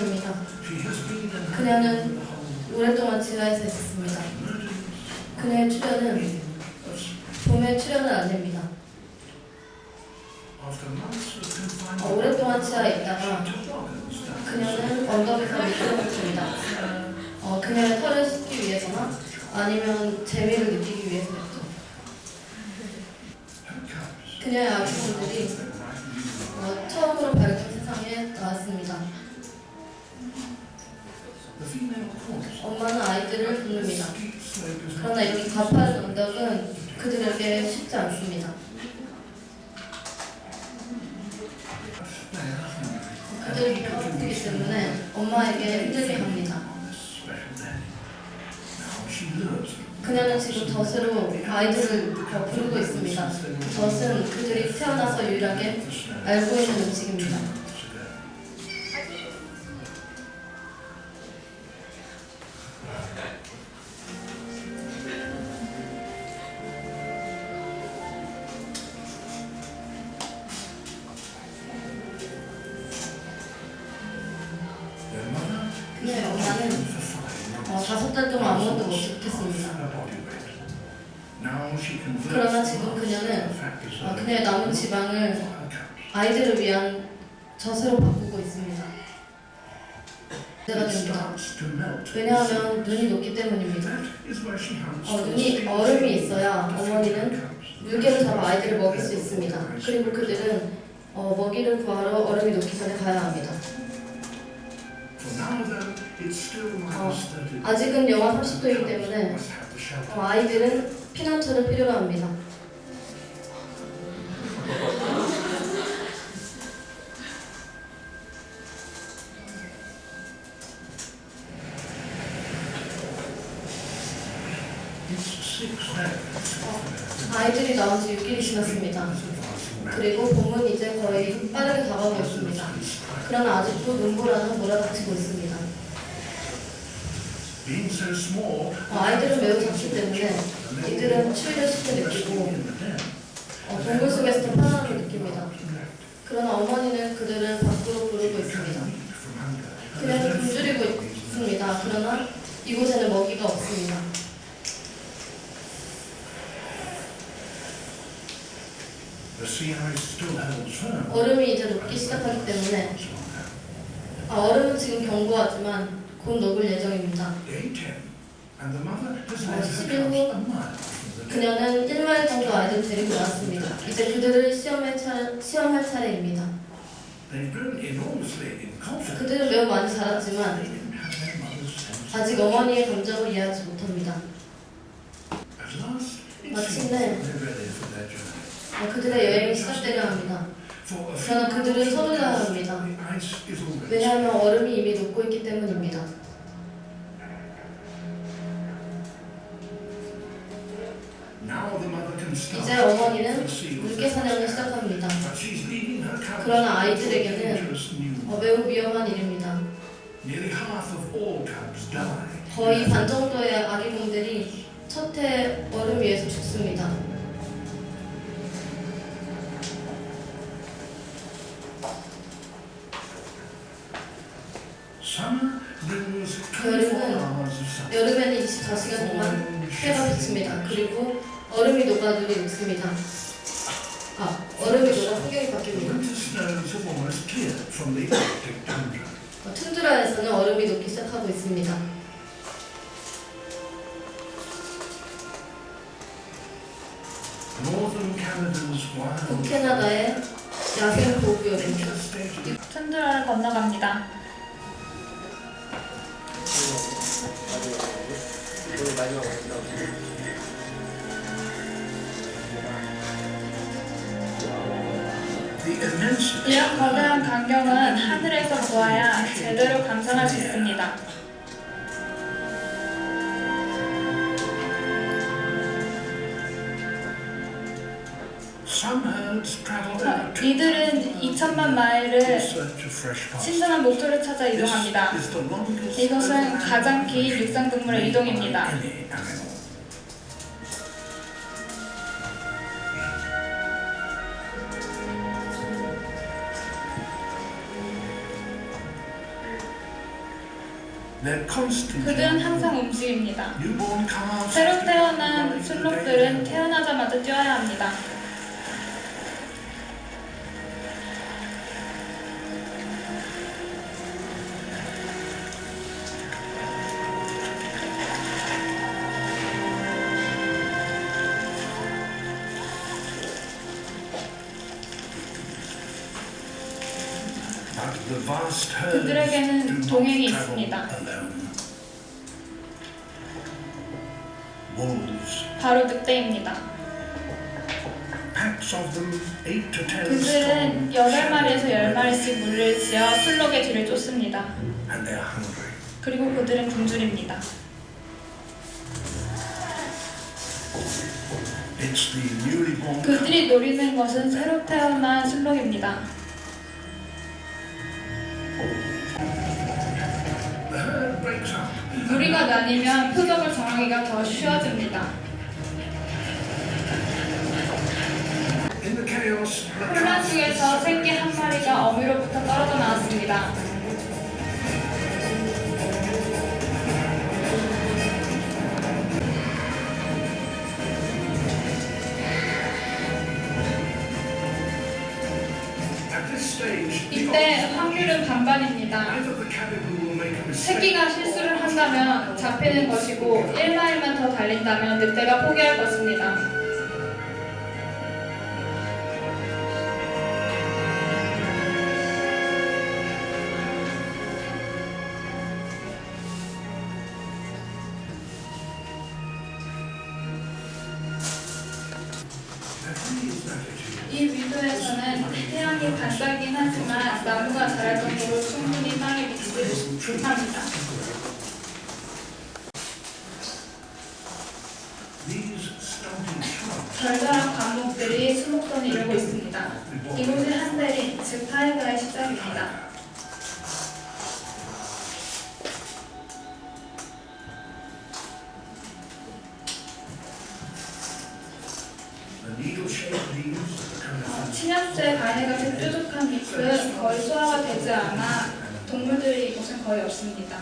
in 그녀는 오랫동안 지하에서 있었습니다. 그녀의 출연은 봄에 출연은 안 됩니다. 어, 오랫동안 지하에 있다가. 그녀는 언덕에서 미끄러졌습니다. 어, 그녀의 털을 씻기 위해서나 아니면 재미를 느끼기 위해서였죠. 그녀의 아기들이 어, 처음으로 밝은 세상에 나왔습니다. 엄마는 아이들을 부릅니다. 그러나 이렇게 가파른 언덕은 그들에게 쉽지 않습니다. 그들이 배고프기 때문에 엄마에게 흔들려 합니다. 그녀는 지금 젖으로 아이들을 더 부르고 있습니다. 그 젖은 그들이 태어나서 유일하게 알고 있는 음식입니다. Five 어. 다섯 달 동안 아무것도 못했습니다. 그러나 지금 그녀는 어, 그녀의 남은 지방을. 아이들을 위한 젖으로 바꾸고 있습니다. 문제가 됩니다. 왜냐하면 눈이 녹기 때문입니다. 어, 눈이 얼음이 있어야 어머니는. 물개를 잡아 아이들을 먹일 수 있습니다. 그리고 그들은 어, 먹이를 구하러 얼음이 녹기 전에 가야 합니다. 어, minus 30. 아직은 영하 30도이기 때문에. 어, 아이들은 피난처를 필요로 합니다. Days. 아이들이 나온 지 6일이 지났습니다. 그리고 봄은 이제 거의 빠르게 다가오고 있습니다. 그러나 아직도 눈보라는 몰아닥치고 있습니다. 어, 아이들은 매우 작기 때문에 이들은 추위를 쉽게 느끼고. 어, 동물 속에서 더 편안함을 느낍니다. 그러나 어머니는 그들을 밖으로 부르고 있습니다. 그녀는 굶주리고 있습니다. 그러나 이곳에는 먹이가 없습니다. 얼음이 이제 녹기 시작하기 때문에 아, 얼음은 지금 견고하지만 곧 녹을 예정입니다. Day 10, and the mother has 어, led her 10일 cubs 후 a mile from the den. 그녀는 1마일 정도 아이들 데리고 나왔습니다. 이제 그들을 시험할, 차, 시험할 차례입니다. They've grown enormously in confidence. 그들은 매우 많이 They 자랐지만 didn't have their mother's sense. 아직 어머니의 감정을 이해하지 못합니다. At last, it 마침내 seems they're ready for their journey. 어, 그들의 여행이 시작되려 합니다. For a 그러나 few 그들은 miles 서둘러야 합니다. ice is 왜냐하면 얼음이 이미 녹고 있기 때문입니다. 이제 어머니는 물개 사냥을. 시작합니다. 그러나 아이들에게는 어, 매우 위험한 일입니다. 거의 반 정도의 아기곰들이 첫 해 얼음 위에서 죽습니다. 여름은-. 여름에는 24시간 동안 해가 비칩니다. 그리고 얼음이 녹아 눈이 녹습니다. 아, 얼음이 녹아 풍경이 바뀝니다. 어, 툰드라에서는 얼음이 녹기 시작하고 있습니다. 북캐나다의 야생 stage 툰드라를 건너갑니다. The immense 이런 거대한 광경은 하늘에서 보아야 제대로 감상할 수 있습니다. 어, 이들은 2천만 마일을. 신선한 목표를 찾아 이동합니다. 이것은 가장 긴 육상 동물의 이동입니다. animal. They're constant. 그들은 항상 움직입니다. 새로 태어난 순록들은 태어나자마자 뛰어야 합니다. 그들에게는 동행이 있습니다. 바로 ten 그들은 strong, 8마리에서 shadow 10마리씩 무리를 지어 순록의 뒤를 쫓습니다. 그리고 그들은 굶주립니다. 그들이 노리는 것은 새로 태어난 순록입니다. 무리가 나뉘면 표적을 정하기가 더 쉬워집니다. 혼란 속에서 새끼 한 마리가 어미로부터 떨어져 나왔습니다. 1만입니다. 새끼가 실수를 한다면 잡히는 것이고 1마일만 더 달린다면 늑대가 포기할 것입니다. 이 위도에서는 태양이 반짝이긴 하지만 나무가 자랄 정도로 충분히 땅에 비치지 못합니다. 별다른 과목들이 수목선을 이루고 있습니다. 이곳의 한달이 즉 타이가의 시작입니다. 가해같이 뾰족한 잎은 거의 소화가 되지 않아 동물들이 이곳은 거의 없습니다.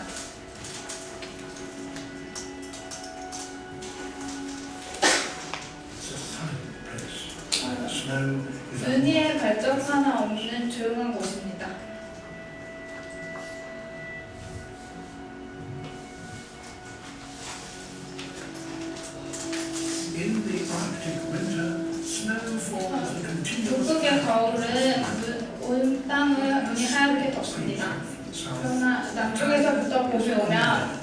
A 은희의 발적 하나 없는 조용한 곳입니다. 북극의 겨울은 눈- 온 땅을 눈이 하얗게 덮습니다. 그러나 남쪽에서부터 봄이 오면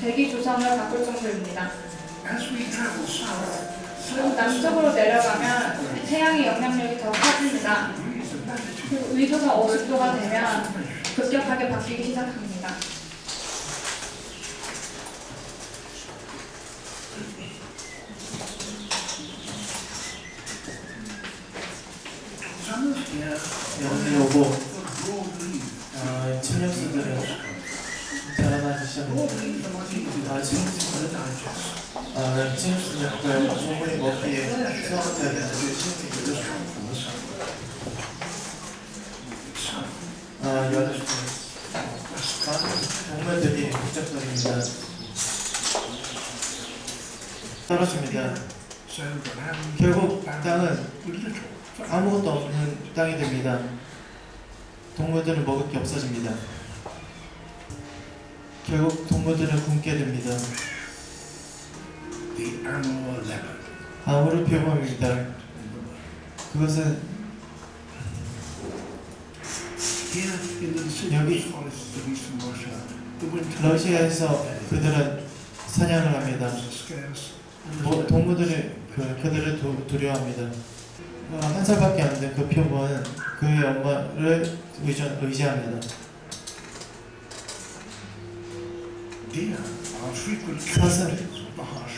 대기, 조성을 바꿀 정도입니다. 남쪽으로 내려가면 태양의 영향력이 더 커집니다. 그리고 위도가 50도가 되면 급격하게 바뀌기 시작합니다. Summers here 여름이 오고 for broad leaves. 어, 침략수들은 자라나기 시작합니다. Broad leaves are much easier 아, to 침략수들은 digest. 아, 신생들은 South, 아, land 결국 땅은. 아무것도 없는 땅이 됩니다. 동물들은 먹을 게 없어집니다. 결국 동물들은 굶게 됩니다. The Amur leopard. 아무를 표범입니다. 그것은 winter 러시아에서 그들은 사냥을 합니다. 뭐, 동물들이 그, 그들을 두, 두려워합니다. 어, 한 살밖에 안 된 그 표범은 그의 엄마를 의존, 의지합니다. 사슴.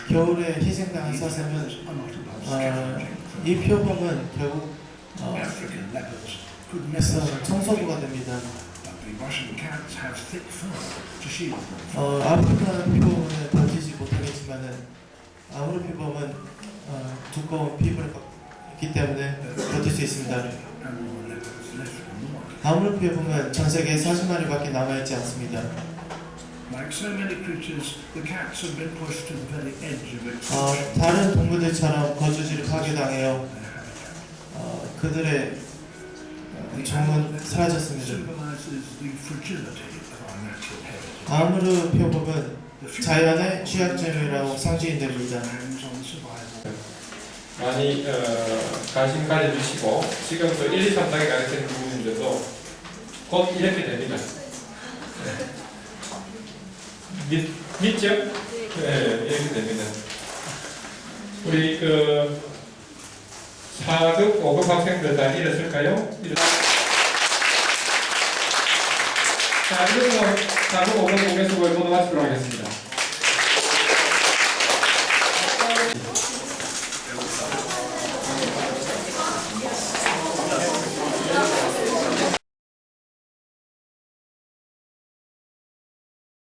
겨울에 희생당한 사슴은 어, 이 표범은 결국 어, survive, 청소부가 됩니다. 어, 아프리카 표범은 버티지 못하겠지만은 아무르 표범은 어, 두꺼운 피부를 갖고 있기 때문에 버틸 수 있습니다. 아무르 표범은 전 세계에 40마리밖에 남아있지 않습니다. Like so many creatures, the cats have been pushed to the very edge of 어, extinction. 다른 동물들처럼 거주지를 파괴당해요. 어, 그들의 어, 종은 사라졌습니다. Symbolizes the fragility of our natural heritage. 아무르 표범은 The future 자연의 취약점이라고 상징이 됩니다. depends on survival. 많이 어, 관심 가져주시고 지금 그 1, 2, 3단계 가르치는 부분인데도 곧 이렇게 됩니다. 네. 믿, 믿죠? 네, 이렇게 됩니다. 우리 그 4급, 5급 학생들 다 일었을까요? 일었... 자, 이것으로 4급, 5급 공개 수업을 모두 마치도록 하겠습니다.